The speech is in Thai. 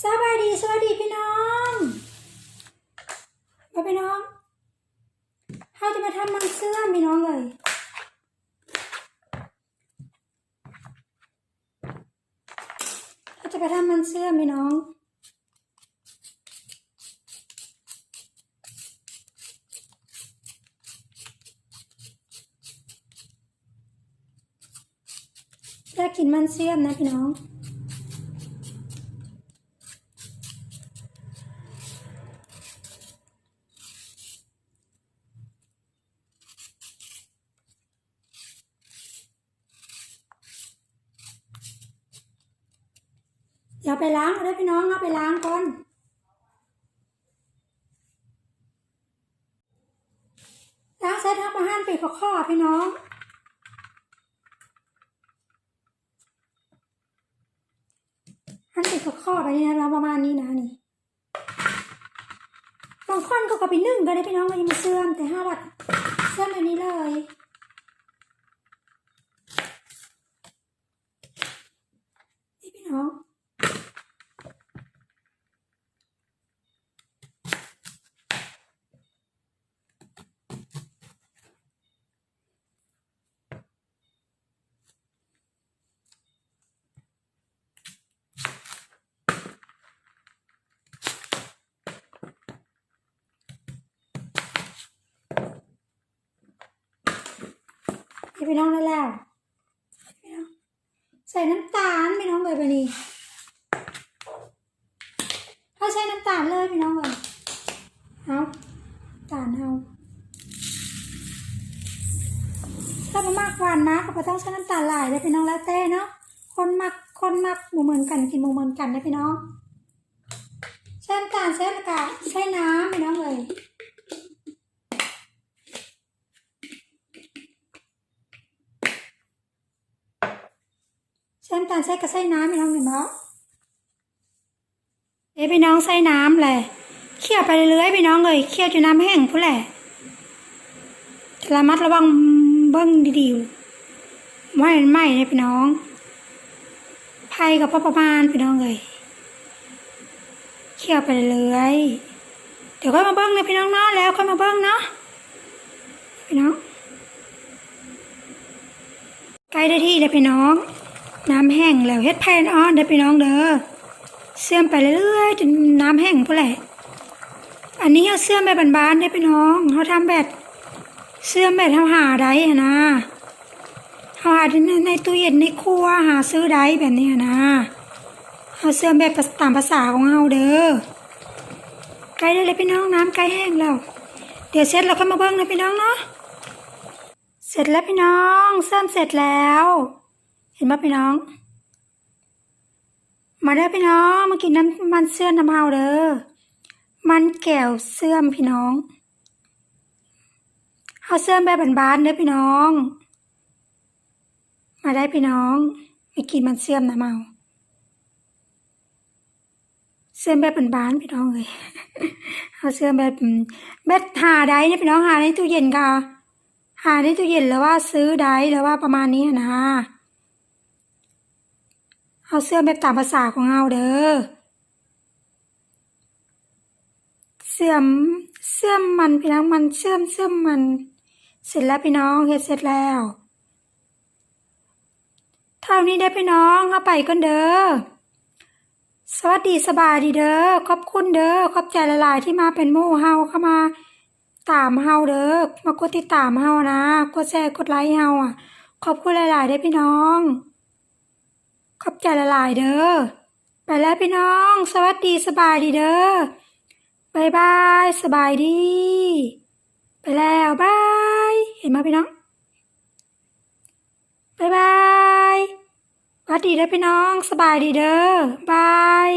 สวัสดีสวัสดีพี่น้องมาพี่น้องเราจะมาทำมันเสื้อพี่น้องเลยเราจะไปทำมันเสื้อพี่น้องอยากกินมันเสื่อมนะพี่น้อง เดี๋ยวไปล้างเอาได้พี่น้องเอาไปล้างก่อน ล้างเสร็จทำอาหารปีกข้อพี่น้องอันติดกับข้อไปนี่นะเราประมาณนี้นะนี่บางคนก็ก็ไปนึ่งก็ได้พี่น้องก็ยังไม่เสื่อมแต่ห้าวัดเสื่อมอันนี้เลยนี่พี่น้อง นี่พี่น้องได้แล้วใส่น้ำตาลพี่น้องเลยไปนี่ถ้าใช้น้ำตาลเลยพี่น้องเลยเอาตาลเอาถ้ามันมากหวานนะก็ไม่ต้องใช้น้ำตาลหลายเลยพี่น้องแล้วแต่เนาะคนมักคนมักหมูเหมือนกันกินหมูเหมือนกันนะพี่น้องใช้น้ำตาลใช้ละกะใช้น้ำพี่น้องเลย น้ำตาลใส่กับใส่น้ำพี่น้องเห็นไหมเอ้พี่น้องใส่น้ำเลยเคี่ยวไปเรื่อยๆพี่น้องเลยเคี่ยวจนน้ำแห้งพุ่นแหละระมัดระวังเบิ้งดีๆไม่ไม้เลยพี่น้องไผ่กับพอประมาณพี่น้องเลยเคี่ยวไปเรื่อยเดี๋ยวค่อยมาเบิ้งนะพี่น้องเนาะแล้วค่อยมาเบิ้งเนาะพี่น้องใกล้ได้ที่เลยพี่น้อง น้ำแห้งแล้วเฮ็ดแผ่นอ่อนเด้พี่น้องเด้อเสื่อมไปเรื่อยๆจนน้ำแห้งพุ่นแหละอันนี้เขาเสื่อมแบบบานๆเด้พี่น้องเขาทำแบบเสื่อมแบบเขาหาได้นะเขาหาในในตู้เย็นในครัวหาซื้อได้แบบนี้นะเขาเสื่อมแบบตามภาษาของเขาเด้อใกล้ได้เลยพี่น้องน้ำใกล้แห้งแล้วเดี๋ยวเสร็จเราก็มาเบิ้งนะพี่น้องเนาะเสร็จแล้วพี่น้องเสื่อมเสร็จแล้ว ห็นไหมพี่น้อง มาเด้พี่น้องมากินน้ำมันเสื่อน้ำเฮาเด้อมันแก้วเสื่อมพี่น้องเฮาเสื่อมแบบบานๆเด้อพี่น้อง มาได้พี่น้องมากินมันเสื่อมน้ำเฮาเสื่อมแบบบานๆพี่น้องเลยเฮาเสื่อมแบบแบบหาได้เนี่ยพี่น้องหาในตู้เย็นค่ะ หาในตู้เย็นแล้วว่าซื้อได้แล้วว่าประมาณนี้นะ เอาเสื้อแบบตามภาษาของเราเด้อ เสื่อมเสื่อมมันพี่น้องมันเสื่อมเสื่อมมัน เสร็จแล้วพี่น้องเฮ็ดเสร็จแล้วเท่านี้ได้พี่น้องเอาไปก่อนเด้อ สวัสดีสบายดีเด้อ ขอบคุณเด้อ ขอบใจหลายๆที่มาเป็นมู่เฮาเข้ามาตามเฮาเด้อ มากดติดตามเฮานะ กดแชร์ กดไลค์เฮาอะ ขอบคุณหลายๆเด้พี่น้อง ขอบใจละลายเด้อ ไปแล้วพี่น้อง สวัสดีสบายดีเด้อบายบายสบายดี ไปแล้วบาย เห็นไหมพี่น้องบายบายสวัสดีเด้อพี่น้อง สบายดีเด้อบาย